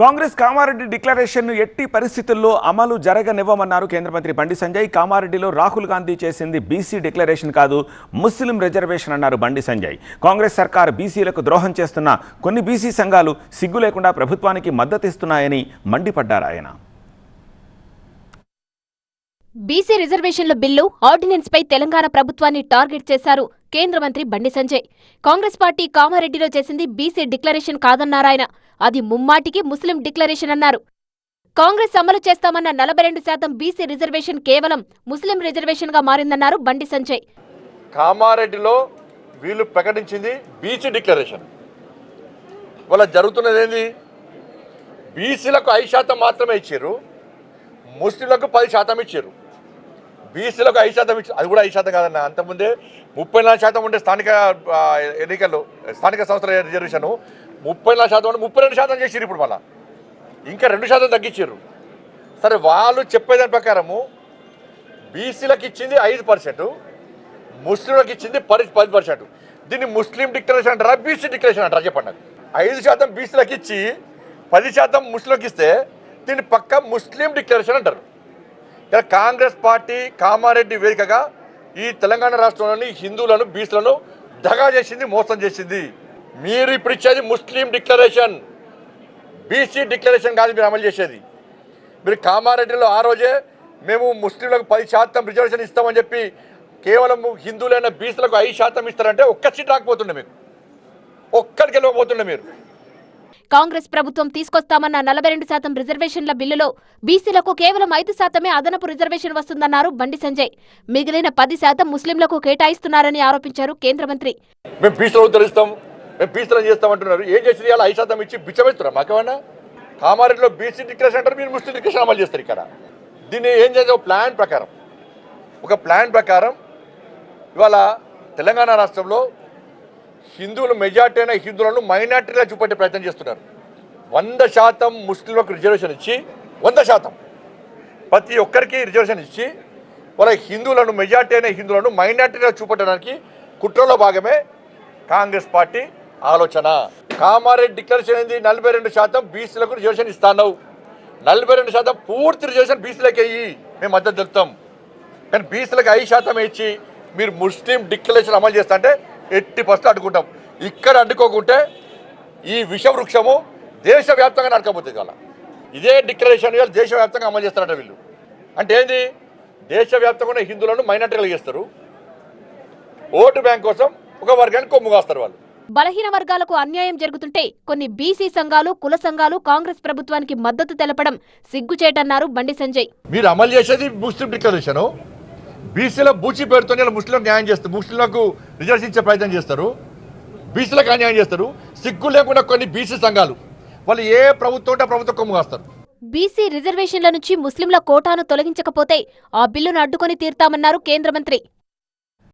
కాంగ్రెస్ కామారెడ్డి డిక్లరేషన్ను ఎట్టి పరిస్థితుల్లో అమలు జరగనివ్వమన్నారు కేంద్ర మంత్రి బండి సంజయ్. కామారెడ్డిలో రాహుల్ గాంధీ చేసింది బీసీ డిక్లరేషన్ కాదు ముస్లిం రిజర్వేషన్ అన్నారు బండి సంజయ్. కాంగ్రెస్ సర్కార్ బీసీలకు ద్రోహం చేస్తున్న కొన్ని బీసీ సంఘాలు సిగ్గు లేకుండా ప్రభుత్వానికి మద్దతిస్తున్నాయని మండిపడ్డారు ఆయన. బీసీ రిజర్వేషన్ల బిల్లు ఆర్డినెన్స్ పై తెలంగాణ ప్రభుత్వాన్ని టార్గెట్ చేశారు కేంద్ర మంత్రి బండి సంజయ్. కాంగ్రెస్ పార్టీ కామారెడ్డిలో చేసింది బీసీ డిక్లరేషన్ కాదన్నారాయన. అది ముమ్మాటికి ముస్లిం డిక్లరేషన్ అన్నారు. కాంగ్రెస్ అమలు చేస్తామన్న నలభై రెండు శాతం బీసీ రిజర్వేషన్ కేవలం ముస్లిం రిజర్వేషన్గా మారిందన్నారు బండి సంజయ్. కామారెడ్డిలో వీళ్ళు ప్రకటించింది బీసీ డిక్లరేషన్. వాళ్ళ జరుగుతున్నది ఏంది? బీసీలకు ఐదు శాతం మాత్రమే ఇచ్చారు ముస్లింలకు పది శాతం ఇచ్చారు. బీసీలకు ఐదు శాతం ఇచ్చి అది కూడా ఐదు శాతం కాదన్న. అంతకుముందే ముప్పై నాలుగు శాతం ఉండే స్థానిక ఎన్నికల్లో స్థానిక సంస్థల రిజర్వేషన్ ముప్పై నాలుగు శాతం ఉంటే ముప్పై రెండు శాతం చేసిరు ఇప్పుడు మళ్ళీ. ఇంకా రెండు శాతం తగ్గించారు సరే వాళ్ళు చెప్పేదాని ప్రకారము బీసీలకు ఇచ్చింది ఐదు పర్సెంట్ ముస్లింలకు ఇచ్చింది పది పది పర్సెంట్. దీన్ని ముస్లిం డిక్లరేషన్ అంటారా బీసీ డిక్లరేషన్ అంటారా చెప్పండి నాకు. ఐదు శాతం బీసీలకు ఇచ్చి పది శాతం ముస్లింలకు ఇస్తే దీన్ని పక్క ముస్లిం డిక్లరేషన్ అంటారు. ఇలా కాంగ్రెస్ పార్టీ కామారెడ్డి వేదికగా ఈ తెలంగాణ రాష్ట్రంలోని హిందువులను బీసీలను దగా చేసింది మోసం చేసింది. మీరు ఇప్పుడు ఇచ్చేది ముస్లిం డిక్లరేషన్ బీసీ డిక్లరేషన్ కాదు మీరు అమలు చేసేది. మీరు కామారెడ్డిలో ఆ రోజే మేము ముస్లింలకు పది శాతం రిజర్వేషన్ ఇస్తామని చెప్పి కేవలం హిందువులైన బీసీలకు ఐదు శాతం ఇస్తారంటే ఒక్క సీట్ రాకపోతుండే మీకు. ఒక్కడికి వెళ్ళకపోతుండే మీరు. కాంగ్రెస్ ప్రభుత్వం తీసుకొస్తామన్న నలభై రెండు శాతం రిజర్వేషన్ల బిల్లులో బీసీలకు కేవలం ఐదు శాతమే అదనపు రిజర్వేషన్ వస్తుందన్నారు బండి సంజయ్. మిగిలిన పది శాతం ముస్లింలకు కేటాయిస్తున్నారని ఆరోపించారు కేంద్ర మంత్రి. మేము బీసీలో చేస్తాం అంటున్నారు ఏం చేసి అలా ఐదు శాతం ఇచ్చి బిచ్చమేస్తున్నారు మాకేమన్నా? కామారెడ్డిలో బీసీ డిక్లరేషన్ అంటారు మీరు ముస్లిం డిక్లరేషన్ అమలు చేస్తారు ఇక్కడ. దీన్ని ఏం చేసే ఒక ప్లాన్ ప్రకారం. ఒక ప్లాన్ ప్రకారం ఇవాళ తెలంగాణ రాష్ట్రంలో హిందువులు మెజార్టీ అయిన హిందువులను మైనార్టీగా చూపెట్టే ప్రయత్నం చేస్తున్నారు. వంద శాతం ముస్లింలకు రిజర్వేషన్ ఇచ్చి వంద శాతం. ప్రతి ఒక్కరికి రిజర్వేషన్ ఇచ్చి వాళ్ళ హిందువులను మెజార్టీ అయిన హిందువులను మైనార్టీగా చూపెట్టడానికి కుట్రలో భాగమే కాంగ్రెస్ పార్టీ ఆలోచన. కామారెడ్డి డిక్లరేషన్ ఏంది? నలభై రెండు శాతం బీసీలకు రిజర్వేషన్ ఇస్తాను నలభై రెండు శాతం పూర్తి రిజర్వేషన్ బీసీలకు అయ్యి మేము మద్దతు తెలుపుతాం. కానీ బీసీలకు ఐదు శాతం ఇచ్చి మీరు ముస్లిం డిక్లరేషన్ అమలు చేస్తా అంటే ఎట్టి పర్సెంట్ అడ్డుకుంటాం. ఇక్కడ అడ్డుకోకుంటే ఈ విషవృక్షము దేశవ్యాప్తంగా నడకపోతుంది కదా ఇదే డిక్లరేషన్ దేశవ్యాప్తంగా అమలు చేస్తారట వీళ్ళు. అంటే ఏంది? దేశవ్యాప్తంగా ఉన్న హిందువులను మైనార్టీలు చేస్తారు. ఓటు బ్యాంక్ కోసం ఒక వర్గానికి కొమ్ము కాస్తారు వాళ్ళు. బలహీన వర్గాలకు అన్యాయం జరుగుతుంటే కొన్ని బీసీ సంఘాలు కుల సంఘాలు కాంగ్రెస్ ప్రభుత్వానికి మద్దతు తెలపడం సిగ్గుచేటన్నారు బండి సంజయ్. మీరు అమలు చేసేది ముస్లిం డిక్లరేషను బీసీల బూచి పేరుతో ముస్లింలకు న్యాయం చేస్తారు ముస్లింలకు రిజర్వేషన్ ఇచ్చే ప్రయత్నం చేస్తారు. బీసీలకు అన్యాయం చేస్తారు. సిగ్గు లేకుండా కొన్ని బీసీ సంఘాలు వాళ్ళు ఏ ప్రభుత్వం ఉంటే ప్రభుత్వం కొమ్ము కాస్తారు. బీసీ రిజర్వేషన్ల నుంచి ముస్లింల కోటాను తొలగించకపోతే ఆ బిల్లును అడ్డుకొని తీర్తామన్నారు కేంద్ర మంత్రి.